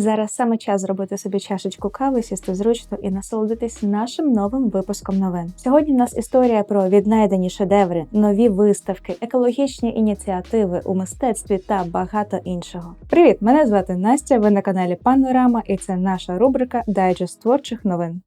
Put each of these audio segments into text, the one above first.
Зараз саме час зробити собі чашечку кави, сісти зручно і насолодитись нашим новим випуском новин. Сьогодні в нас історія про віднайдені шедеври, нові виставки, екологічні ініціативи у мистецтві та багато іншого. Привіт! Мене звати Настя. Ви на каналі Панорама, і це наша рубрика Дайджест творчих новин.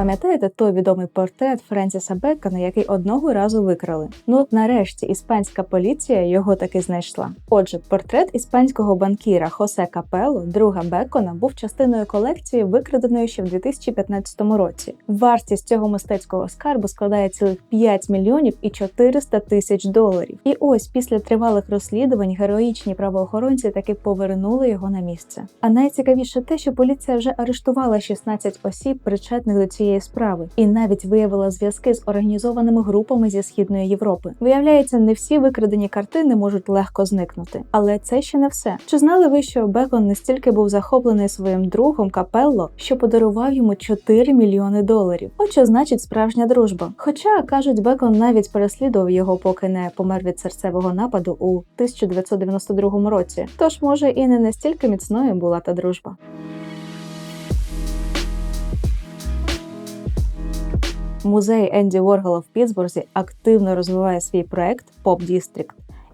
Пам'ятаєте той відомий портрет Френсіса Бекона, який одного разу викрали? Ну от нарешті іспанська поліція його таки знайшла. Отже, портрет іспанського банкіра Хосе Капело, друга Бекона, був частиною колекції, викраденої ще в 2015 році. Вартість цього мистецького скарбу складає цілих 5 мільйонів і 400 тисяч доларів. І ось після тривалих розслідувань героїчні правоохоронці таки повернули його на місце. А найцікавіше те, що поліція вже арештувала 16 осіб, причетних до цієї цієї справи, і навіть виявила зв'язки з організованими групами зі східної Європи. Виявляється, не всі викрадені картини можуть легко зникнути, але це ще не все. Чи знали ви, що Бекон настільки був захоплений своїм другом Капелло, що подарував йому 4 мільйони доларів? От що значить справжня дружба. Хоча кажуть, Бекон навіть переслідував його, поки не помер від серцевого нападу у 1992 році. Тож може і не настільки міцною була та дружба. Музей Енді Воргала в Пітсбурзі активно розвиває свій проект Pop District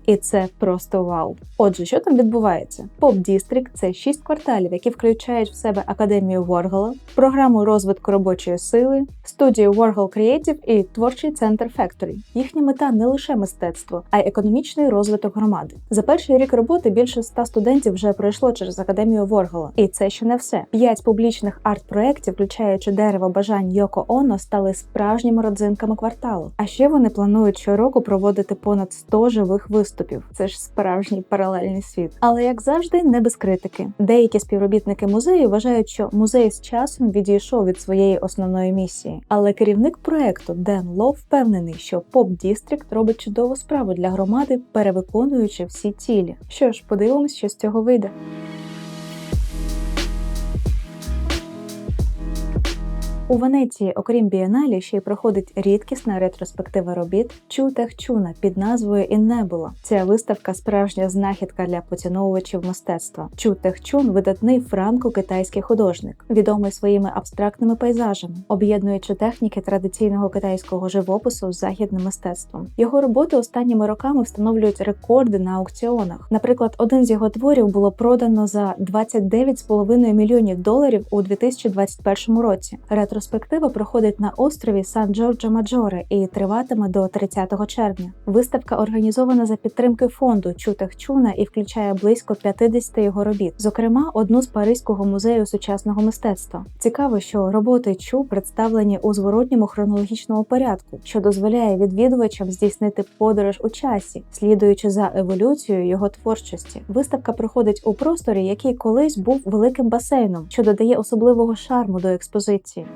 і це просто вау. Отже, що там відбувається? Pop District – це шість кварталів, які включають в себе академію Воргола, програму розвитку робочої сили, студію Warhol Creative і творчий центр Factory. Їхня мета не лише мистецтво, а й економічний розвиток громади. За перший рік роботи більше ста студентів вже пройшло через академію Воргола. І це ще не все. П'ять публічних арт-проєктів, включаючи дерево бажань Йоко Оно, стали справжніми родзинками кварталу. А ще вони планують щороку проводити понад 100 живих виступів виступів. Це ж справжній паралельний світ. Але як завжди, не без критики. Деякі співробітники музею вважають, що музей з часом відійшов від своєї основної місії. Але керівник проекту Ден Ло впевнений, що Поп Дістрикт робить чудову справу для громади, перевиконуючи всі цілі. Що ж, подивимось, що з цього вийде. У Венеції, окрім бієналі, ще й проходить рідкісна ретроспектива робіт Чутех Чуна під назвою Іннебуло. Ця виставка справжня знахідка для поціновувачів мистецтва. Чутех Чун видатний франко-китайський художник, відомий своїми абстрактними пейзажами, об'єднуючи техніки традиційного китайського живопису з західним мистецтвом. Його роботи останніми роками встановлюють рекорди на аукціонах. Наприклад, один з його творів було продано за 29,5 мільйонів доларів у 2021 році. Ретро ретроспектива проходить на острові Сан Джорджо Маджоре і триватиме до 30 червня. Виставка організована за підтримки фонду Чутах Чуна і включає близько 50 його робіт, зокрема одну з Паризького музею сучасного мистецтва. Цікаво, що роботи Чу представлені у зворотньому хронологічному порядку, що дозволяє відвідувачам здійснити подорож у часі, слідуючи за еволюцією його творчості. Виставка проходить у просторі, який колись був великим басейном, що додає особливого шарму до експозиції.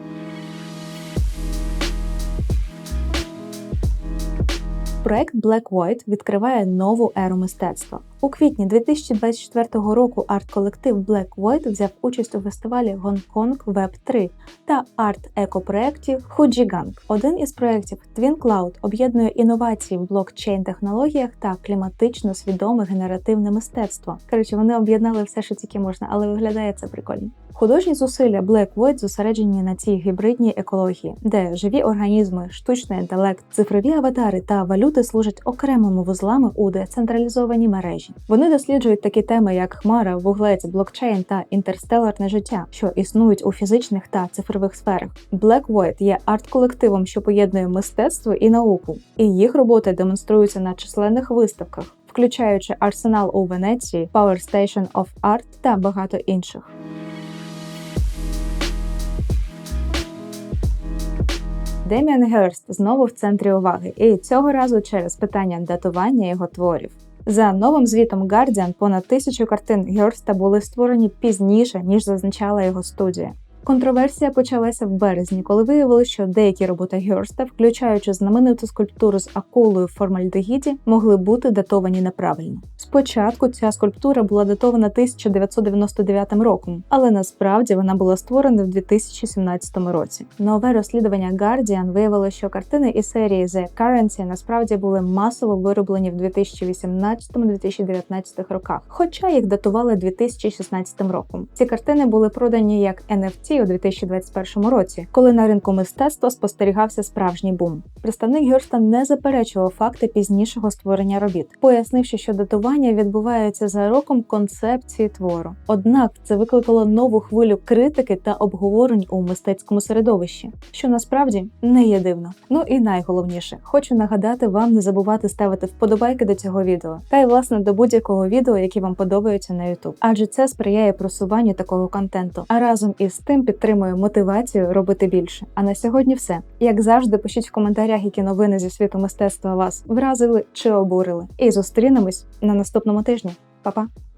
Проект Black White відкриває нову еру мистецтва. У квітні 2024 року арт-колектив Black White взяв участь у фестивалі Гонконг Web 3 та арт-еко-проєкті Hujigang. Один із проєктів Twin Cloud об'єднує інновації в блокчейн-технологіях та кліматично свідоме генеративне мистецтво. Коротше, вони об'єднали все, що тільки можна, але виглядає це прикольно. Художні зусилля Black Void зосереджені на цій гібридній екології, де живі організми, штучний інтелект, цифрові аватари та валюти служать окремими вузлами у децентралізованій мережі. Вони досліджують такі теми, як хмара, вуглець, блокчейн та інтерстеларне життя, що існують у фізичних та цифрових сферах. Black Void є арт-колективом, що поєднує мистецтво і науку, і їх роботи демонструються на численних виставках. Включаючи арсенал у Венеції, Power Station of Art та багато інших. Деміан Герст знову в центрі уваги, і цього разу через питання датування його творів. За новим звітом Guardian, понад тисячу картин Герста були створені пізніше ніж зазначала його студія. Контроверсія почалася в березні, коли виявилося, що деякі роботи Герста, включаючи знамениту скульптуру з акулою в формальдегіді, могли бути датовані неправильно. Спочатку ця скульптура була датована 1999 роком, але насправді вона була створена в 2017 році. Нове розслідування Guardian виявило, що картини із серії The Currency насправді були масово вироблені в 2018-2019 роках, хоча їх датували 2016 роком. Ці картини були продані як NFT у 2021 році, коли на ринку мистецтва спостерігався справжній бум. Представник Герста не заперечував факти пізнішого створення робіт, пояснивши, що датування відбувається за роком концепції твору. Однак це викликало нову хвилю критики та обговорень у мистецькому середовищі, що насправді не є дивно. Ну і найголовніше, хочу нагадати вам не забувати ставити вподобайки до цього відео, та й власне до будь-якого відео, які вам подобаються на YouTube. адже це сприяє просуванню такого контенту. А разом із тим підтримує мотивацію робити більше. А на сьогодні все. Як завжди, пишіть в коментарях, які новини зі світу мистецтва вас вразили чи обурили. І зустрінемось на наступному тижні. Па-па!